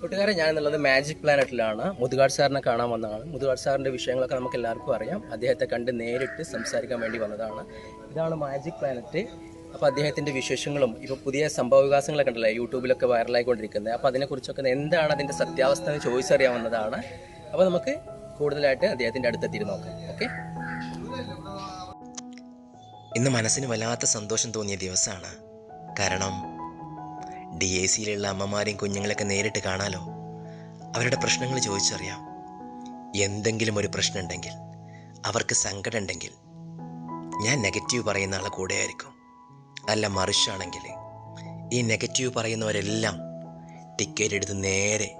കൂട്ടുകാരെ ഞാൻ എന്നുള്ളത് മാജിക് പ്ലാനറ്റിലാണ്. മുതുകാട് സാറിനെ കാണാൻ വന്നതാണ്. മുതുകാട് സാറിന്റെ വിഷയങ്ങളൊക്കെ നമുക്ക് എല്ലാവർക്കും അറിയാം. അദ്ദേഹത്തെ കണ്ട് നേരിട്ട് സംസാരിക്കാൻ വേണ്ടി വന്നതാണ്. ഇതാണ് മാജിക് പ്ലാനറ്റ്. അപ്പോൾ അദ്ദേഹത്തിന്റെ വിശേഷങ്ങളും ഇപ്പോൾ പുതിയ സംഭവ വികാസങ്ങളൊക്കെ ഉണ്ടല്ലേ യൂട്യൂബിലൊക്കെ വൈറലായിക്കൊണ്ടിരിക്കുന്നത്. അപ്പോൾ അതിനെക്കുറിച്ചൊക്കെ എന്താണ് അതിന്റെ സത്യാവസ്ഥ എന്ന് ചോദിച്ചറിയാൻ വന്നതാണ്. അപ്പോൾ നമുക്ക് കൂടുതലായിട്ട് അദ്ദേഹത്തിന്റെ അടുത്തെത്തിയിട്ട് നോക്കാം. ഓക്കെ? ഇന്ന് മനസ്സിന് വല്ലാത്ത സന്തോഷം തോന്നിയ ദിവസമാണ്. കാരണം ഡി എ സിയിലുള്ള അമ്മമാരെയും കുഞ്ഞുങ്ങളെയൊക്കെ നേരിട്ട് കാണാലോ? അവരുടെ പ്രശ്നങ്ങൾ ചോദിച്ചറിയാം. എന്തെങ്കിലും ഒരു പ്രശ്നം ഉണ്ടെങ്കിൽ അവർക്ക് സങ്കടം ഉണ്ടെങ്കിൽ ഞാൻ നെഗറ്റീവ് പറയുന്ന ആളെ കൂടെ ആയിരിക്കും അല്ല മറിച്ചാണെങ്കിൽ ഈ നെഗറ്റീവ് പറയുന്നവരെല്ലാം ടിക്കറ്റ് എടുത്ത് നേരെ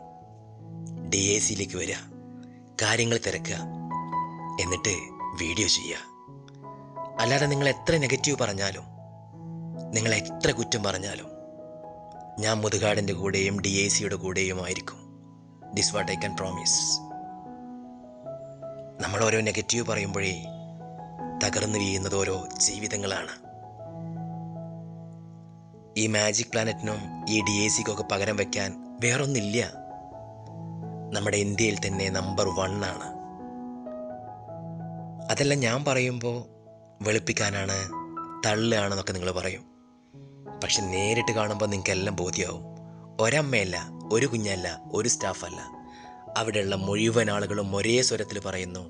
ഡി എ സിയിലേക്ക് വരിക കാര്യങ്ങൾ തിരക്കുക എന്നിട്ട് വീഡിയോ ചെയ്യുക. അല്ലാതെ നിങ്ങൾ എത്ര നെഗറ്റീവ് പറഞ്ഞാലും നിങ്ങൾ എത്ര കുറ്റം പറഞ്ഞാലും ഞാൻ മുതുകാടിന്റെ കൂടെയും ഡി ഐ സിയുടെ കൂടെയും ആയിരിക്കും. This what I can promise നമ്മൾ ഓരോ നെഗറ്റീവ് പറയുമ്പോഴേ തകർന്നു വീഴുന്നത് ഓരോ ജീവിതങ്ങളാണ്. ഈ മാജിക് പ്ലാനറ്റിനും ഈ ഡി എ സിക്കൊക്കെ പകരം വയ്ക്കാൻ വേറൊന്നില്ല. നമ്മുടെ ഇന്ത്യയിൽ തന്നെ നമ്പർ വൺ ആണ്. അതെല്ലാം ഞാൻ പറയുമ്പോൾ വെളുപ്പിക്കാനാണ് തള്ളുകയാണെന്നൊക്കെ നിങ്ങൾ പറയും. പക്ഷെ നേരിട്ട് കാണുമ്പോൾ നിങ്ങൾക്കെല്ലാം ബോധ്യമാവും ഒരമ്മയല്ല ഒരു കുഞ്ഞല്ല ഒരു സ്റ്റാഫല്ല. അവിടെയുള്ള മുഴുവൻ ആളുകളും ഒരേ സ്വരത്തിൽ പറയുന്നു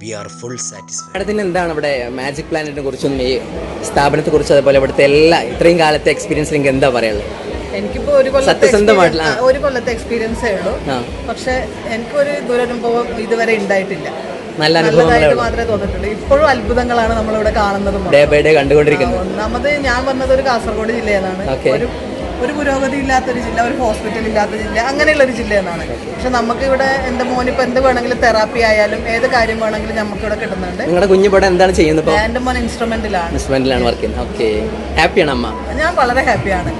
വി ആർ ഫുൾ സാറ്റിസ്ഫൈഡ് മാഡത്തിന് എന്താണ് ഇവിടെ മാജിക് പ്ലാനറ്റിനെ കുറിച്ചും ഈ സ്ഥാപനത്തെ കുറിച്ചും അതുപോലെ ഇവിടുത്തെ എല്ലാ ഇത്രയും കാലത്തെ എക്സ്പീരിയൻസ് നിങ്ങൾക്ക് എന്താ പറയുള്ളത് എനിക്കിപ്പോ ഒരു കൊല്ലത്തെ സത്യസന്ധമായിട്ടുള്ള, ഒരു കൊല്ലത്തെ എക്സ്പീരിയൻസേ ഉള്ളൂ. പക്ഷെ എനിക്കൊരു ദുരനുഭവം ഇതുവരെ ഉണ്ടായിട്ടില്ല. നല്ല അനുഭവങ്ങളായിട്ട് മാത്രമേ തോന്നിട്ടുള്ളൂ. ഇപ്പോഴും അത്ഭുതങ്ങളാണ് നമ്മളിവിടെ കാണുന്നത് ഡേ ബൈ ഡേ കണ്ടുകൊണ്ടിരിക്കുന്നത് ഒന്നാമത് ഞാൻ വന്നത് ഒരു കാസർഗോഡ് Okay. ഒരു ഒരു പുരോഗതി ഇല്ലാത്തൊരു ജില്ല ഒരു ഹോസ്പിറ്റൽ ഇല്ലാത്ത ജില്ല അങ്ങനെയുള്ള ഒരു ജില്ല എന്നാണ് പക്ഷെ നമുക്ക് ഇവിടെ എന്റെ മോൻ ഇപ്പൊ എന്ത് വേണമെങ്കിലും തെറാപ്പി ആയാലും ഏത് കാര്യം വേണമെങ്കിലും നമുക്ക് ഇവിടെ കിട്ടുന്നുണ്ട്. നിങ്ങളുടെ കുഞ്ഞു ഇവിടെ എന്താണ് ചെയ്യുന്നത് എന്റെ മോൻ ഇൻസ്ട്രുമെന്റിലാണ്. ഇൻസ്ട്രുമെന്റിലാണ് വർക്ക് ചെയ്യുന്നത്. ഓക്കെ. ഹാപ്പിയാണ് അമ്മ? ഞാൻ വളരെ ഹാപ്പിയാണ്.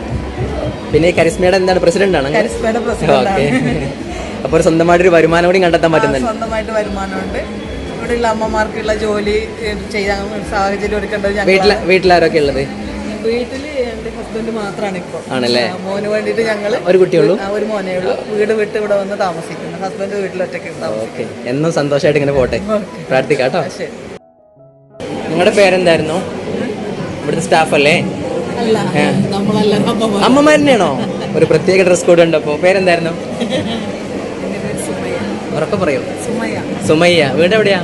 പിന്നെ കരിസ്മയുടെ എന്താണ് പ്രസിഡന്റ് ആണ്? കരിസ്മയുടെ പ്രസിഡന്റ് അപ്പോൾ ഒരു സ്വന്തമായിട്ട് ഒരു വരുമാനം കൂടി കണ്ടെത്താൻ പറ്റുന്നുണ്ട് സ്വന്തമായിട്ട് വരുമാനമുണ്ട്. ഇവിടെയുള്ള അമ്മമാർക്കുള്ള ജോലി ചെയ്യാൻ സാഹചര്യം ഒരുക്കേണ്ടത് വീട്ടിൽ വീട്ടിലാരൊക്കെ ഉള്ളത്? വീട്ടിൽ എന്റെ ഹസ്ബൻഡ് മാത്രമാണ് ഇപ്പോൾ ആണല്ലേ? മോന് വേണ്ടിയിട്ട് ഞങ്ങൾ ഒരു കുട്ടിയുള്ളൂ? ഒരു മോനേ ഉള്ളൂ. വീട് വിട്ട് ഇവിടെ വന്ന് താമസിക്കുന്നു. ഹസ്ബൻഡ് വീട്ടിൽ ഒറ്റയ്ക്ക് ഓക്കെ. എന്നും സന്തോഷമായിട്ട് ഇങ്ങനെ പോട്ടെ. പ്രാർത്ഥിക്കാം കേട്ടോ. ശരി. നിങ്ങളുടെ പേരെന്തായിരുന്നു? ഇവിടുത്തെ സ്റ്റാഫ് അല്ലേ. അമ്മമാർ അമ്മമാരനെയാണോ ഒരു പ്രത്യേക ഡ്രസ് കോഡ് ഉണ്ടപ്പോ. പേരെന്തായിരുന്നു? ഉറക്കെ പറയൂ. സുമയ്യ വീട് എവിടെയാ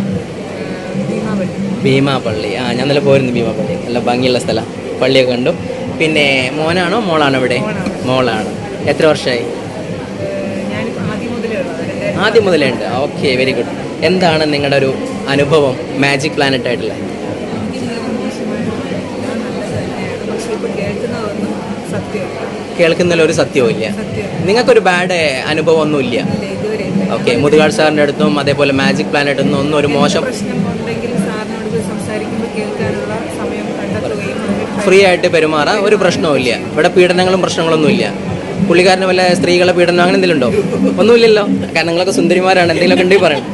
ഭീമാപള്ളി. ആ ഞാൻ നല്ല പോയിരുന്നു ഭീമാപള്ളി. നല്ല ഭംഗിയുള്ള സ്ഥലം. പള്ളിയൊക്കെ കണ്ടു. പിന്നെ മോനാണോ മോളാണോ ഇവിടെ? മോളാണ്. എത്ര വർഷമായി ആദ്യം മുതലേ ഉണ്ട്. ഓക്കെ വെരി ഗുഡ് എന്താണ് നിങ്ങളുടെ ഒരു അനുഭവം? മാജിക് പ്ലാനറ്റ് ആയിട്ടുള്ള? കേൾക്കുന്നതിൽ ഒരു സത്യവും ഇല്ല നിങ്ങൾക്കൊരു ബാഡ് അനുഭവം ഒന്നുമില്ല ഇതുവരെ ഓക്കെ മുതുകാട് സാറിന്റെ അടുത്തും അതേപോലെ മാജിക് പ്ലാനറ്റ് ഒന്നും ഒന്നും ഒരു മോശം ഫ്രീ ആയിട്ട് പെരുമാറാം ഒരു പ്രശ്നവും ഇല്ല. ഇവിടെ പീഡനങ്ങളും പ്രശ്നങ്ങളൊന്നും ഇല്ല. പുള്ളിക്കാരന് വല്ല സ്ത്രീകളെ പീഡനം അങ്ങനെ എന്തെങ്കിലും ഉണ്ടോ? ഒന്നുമില്ലല്ലോ. കാരണം നിങ്ങളൊക്കെ സുന്ദരിമാരാണ് എന്തെങ്കിലുമൊക്കെ ഉണ്ടെങ്കിൽ പറയണം.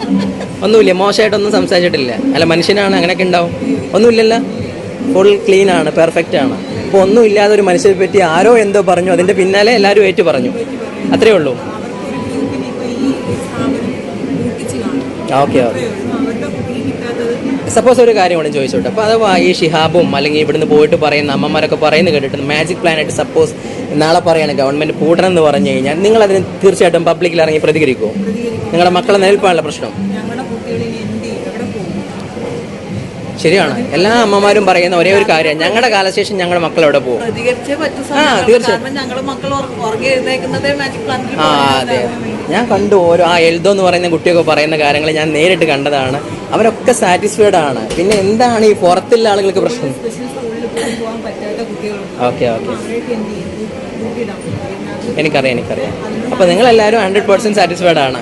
ഒന്നുമില്ല മോശമായിട്ടൊന്നും സംസാരിച്ചിട്ടില്ല. അല്ല മനുഷ്യനാണ് അങ്ങനെയൊക്കെ ഉണ്ടാവും. ഒന്നുമില്ലല്ലോ. ഫുൾ ക്ലീൻ ആണ് പെർഫെക്റ്റ് ആണ്. അപ്പോൾ ഒന്നുമില്ലാതെ ഒരു മനുഷ്യരെ പറ്റി ആരോ എന്തോ പറഞ്ഞു അതിന്റെ പിന്നാലെ എല്ലാവരും ഏറ്റു പറഞ്ഞു അത്രയേ ഉള്ളൂ. Okay okay. സപ്പോസ് ഒരു കാര്യം കൂടെ ചോദിച്ചോട്ടെ. അപ്പോൾ അഥവാ ഈ ഷിഹാബും അല്ലെങ്കിൽ ഇവിടുന്ന് പോയിട്ട് പറയുന്ന അമ്മമാരൊക്കെ പറയുന്നത് കേട്ടിട്ട് മാജിക് പ്ലാനറ്റ് സപ്പോസ് നാളെ പറയാണ് ഗവൺമെന്റ് പൂട്ടണം എന്ന് പറഞ്ഞു കഴിഞ്ഞാൽ നിങ്ങൾ അതിന് തീർച്ചയായിട്ടും പബ്ലിക്കിൽ ഇറങ്ങി പ്രതികരിക്കുമോ നിങ്ങളുടെ മക്കളെ നേരിപ്പാണല്ലോ പ്രശ്നം. ശരിയാണ്. എല്ലാ അമ്മമാരും പറയുന്ന ഒരേ ഒരു കാര്യം ഞങ്ങളുടെ കാലശേഷം ഞങ്ങളുടെ മക്കൾ എവിടെ പോകും? ആ, തീർച്ചയായും. ആ അതെ ഞാൻ കണ്ടു ഓരോ ആ എൽദോ എന്ന് പറയുന്ന കുട്ടിയൊക്കെ പറയുന്ന കാര്യങ്ങൾ ഞാൻ നേരിട്ട് കണ്ടതാണ്. അവരൊക്കെ സാറ്റിസ്ഫൈഡ് ആണ്. പിന്നെ എന്താണ് ഈ പുറത്തുള്ള ആളുകൾക്ക് പ്രശ്നം? ഓക്കെ ഓക്കെ എനിക്കറിയാം എനിക്കറിയാം. അപ്പോൾ നിങ്ങളെല്ലാവരും ഹൺഡ്രഡ് പെർസെന്റ് സാറ്റിസ്ഫൈഡ് ആണ്.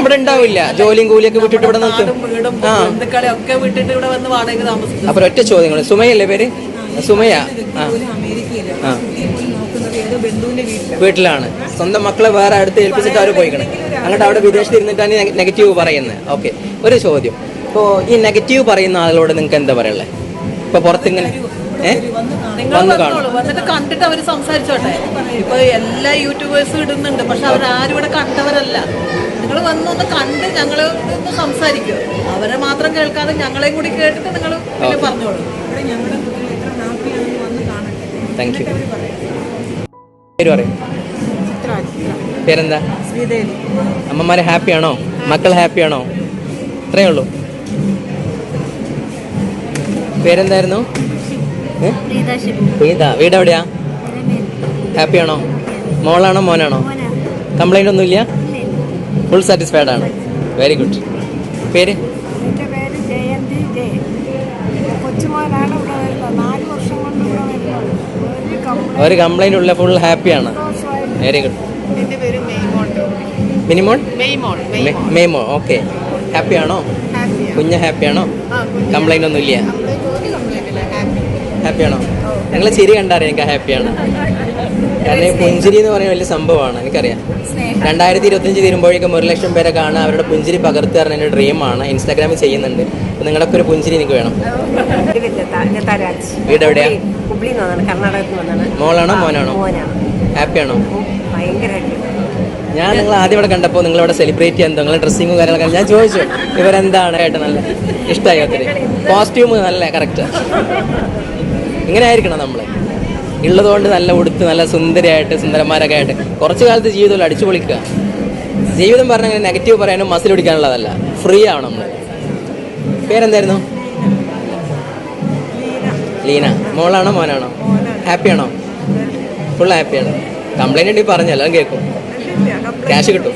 ഇവിടെ ഉണ്ടാവില്ല. ജോലിയും കൂലിയൊക്കെ വിട്ടിട്ട് ഇവിടെ നിൽക്കും. അപ്പോൾ ഒറ്റ ചോദ്യങ്ങൾ സുമയല്ലേ പേര്? സുമയ. വീട്ടിലാണ്. സ്വന്തം മക്കളെ വേറെ അടുത്ത് ഏൽപ്പിച്ചിട്ട് അവർ പോയിക്കണം. അങ്ങോട്ട് അവിടെ വിദേശത്ത് ഇരുന്നിട്ടാണ് നെഗറ്റീവ് പറയുന്നത്. ഓക്കെ. ഒരു ചോദ്യം. ഇപ്പോൾ ഈ നെഗറ്റീവ് പറയുന്ന ആളുകളോട് നിങ്ങൾക്ക് എന്താ പറയുള്ളത് ഇപ്പോൾ പുറത്തിങ്ങനെ വന്നിട്ട് കണ്ടിട്ട് അവർ സംസാരിച്ചോട്ടെ. ഇപ്പൊ എല്ലാ യൂട്യൂബേഴ്സും ഇടുന്നുണ്ട്. പക്ഷെ അവരാരും ഇവിടെ കണ്ടവരല്ല. നിങ്ങൾ വന്നൊന്ന് കണ്ട് ഞങ്ങൾ ഒന്ന് സംസാരിക്കും. അവരെ മാത്രം കേൾക്കാതെ ഞങ്ങളെയും കൂടി കേട്ടിട്ട് നിങ്ങൾ പിന്നെ പറഞ്ഞോളൂ. താങ്ക് യു പേര് പറയും. പേരെന്താ? അമ്മമാരെ ഹാപ്പിയാണോ മക്കൾ ഹാപ്പിയാണോ ഇത്രയേ ഉള്ളൂ. പേരെന്തായിരുന്നു? വീട് എവിടെയാ? ഹാപ്പിയാണോ മോളാണോ മോനാണോ? കംപ്ലൈന്റ് ഒന്നുമില്ല? ഫുൾ സാറ്റിസ്ഫൈഡ് ആണ്. വെരി ഗുഡ് പേര് എന്റെ പേര് ജയന്തി ജെ കൊച്ചുമോനാണ് ഇവിടെ വരുന്നത് നാല് വർഷം കൊണ്ട് ഇവിടെ വരുന്നത് ഒരു കംപ്ലൈന്റ് കംപ്ലൈന്റ് ഉള്ള ഫുൾ ഹാപ്പിയാണ് വെരി ഗുഡ് മിനിമോൾ? പേര് മെയ്മോൺ മിനിമോൺ മെയ്മോൺ മെയ്മോ ഓക്കെ ഹാപ്പിയാണോ കുഞ്ഞ് ഹാപ്പിയാണോ കംപ്ലൈന്റ് ഒന്നും ഇല്ല. ഹാപ്പിയാണോ നിങ്ങൾ ശരി കണ്ടറിയാം ഹാപ്പിയാണ് കാരണം പുഞ്ചിരി എന്ന് പറയുന്ന വലിയ സംഭവമാണ് എനിക്കറിയാം. രണ്ടായിരത്തി ഇരുപത്തഞ്ച് തീരുമ്പോഴേക്കും ഒരു ലക്ഷം പേരെ കാണാൻ അവരുടെ പുഞ്ചിരി പകർത്തുക എന്റെ ഡ്രീമാണ് ഇൻസ്റ്റാഗ്രാമിൽ ചെയ്യുന്നുണ്ട്. നിങ്ങളൊക്കെ ഒരു പുഞ്ചിരി എനിക്ക് വേണം. വീട് എവിടെയാ? മോളാണോ മോനാണോ? ഹാപ്പിയാണോ ഞാൻ നിങ്ങൾ ആദ്യം ഇവിടെ കണ്ടപ്പോൾ നിങ്ങൾ ഇവിടെ സെലിബ്രേറ്റ് ചെയ്യാൻ നിങ്ങളെ ഡ്രസ്സിങ്ങും കാര്യങ്ങളൊക്കെ ഞാൻ ചോദിച്ചു ഇവരെന്താണ് ഏട്ടൻ നല്ല? ഇഷ്ടമായി ഒത്തിരി കോസ്റ്റ്യൂം നല്ല കറക്റ്റ് ഇങ്ങനെ ആയിരിക്കണം നമ്മൾ ഉള്ളതുകൊണ്ട് നല്ല ഉടുത്ത് നല്ല സുന്ദരിയായിട്ട് സുന്ദരന്മാരൊക്കെ ആയിട്ട്. കുറച്ച് കാലത്ത് ജീവിതത്തിൽ അടിച്ചു പൊളിക്കുക. ജീവിതം പറഞ്ഞാൽ നെഗറ്റീവ് പറയാനും മസിൽ പിടിക്കാനുള്ളതല്ല. ഫ്രീ ആവണം നമ്മൾ പേരെന്തായിരുന്നു? ലീന. മോളാണോ മോനാണോ? ഹാപ്പിയാണോ ഫുൾ ഹാപ്പിയാണ് കംപ്ലൈന്റ് ഉണ്ടെങ്കിൽ പറഞ്ഞല്ലോ അത് കേൾക്കും. ക്യാഷ് കിട്ടും.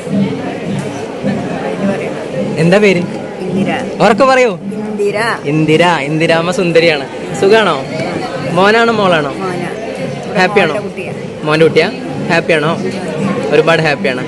എന്താ പേര്? ഉറക്കെ പറയൂ. ഇന്ദിര. ഇന്ദിര. ഇന്ദിരാമ്മ സുന്ദരിയാണ്. സുഖാണോ? മോനാണോ മോളാണോ? ഹാപ്പിയാണോ മോന്റെ കുട്ടിയാ. ഹാപ്പിയാണോ ഒരുപാട് ഹാപ്പിയാണ്